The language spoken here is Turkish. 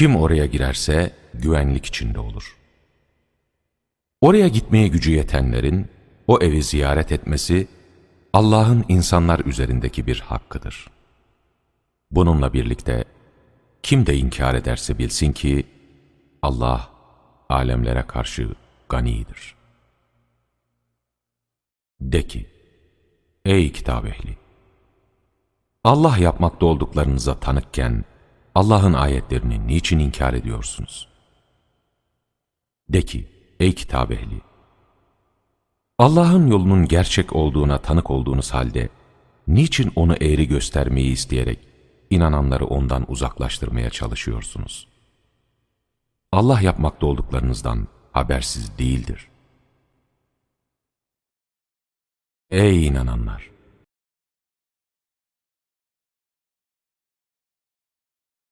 Kim oraya girerse güvenlik içinde olur. Oraya gitmeye gücü yetenlerin o evi ziyaret etmesi Allah'ın insanlar üzerindeki bir hakkıdır. Bununla birlikte kim de inkar ederse bilsin ki Allah alemlere karşı ganidir. De ki, ey kitap ehli! Allah yapmakta olduklarınıza tanıkken Allah'ın ayetlerini niçin inkar ediyorsunuz? De ki, ey kitap ehli! Allah'ın yolunun gerçek olduğuna tanık olduğunuz halde niçin onu eğri göstermeyi isteyerek inananları ondan uzaklaştırmaya çalışıyorsunuz? Allah yapmakta olduklarınızdan habersiz değildir. Ey inananlar!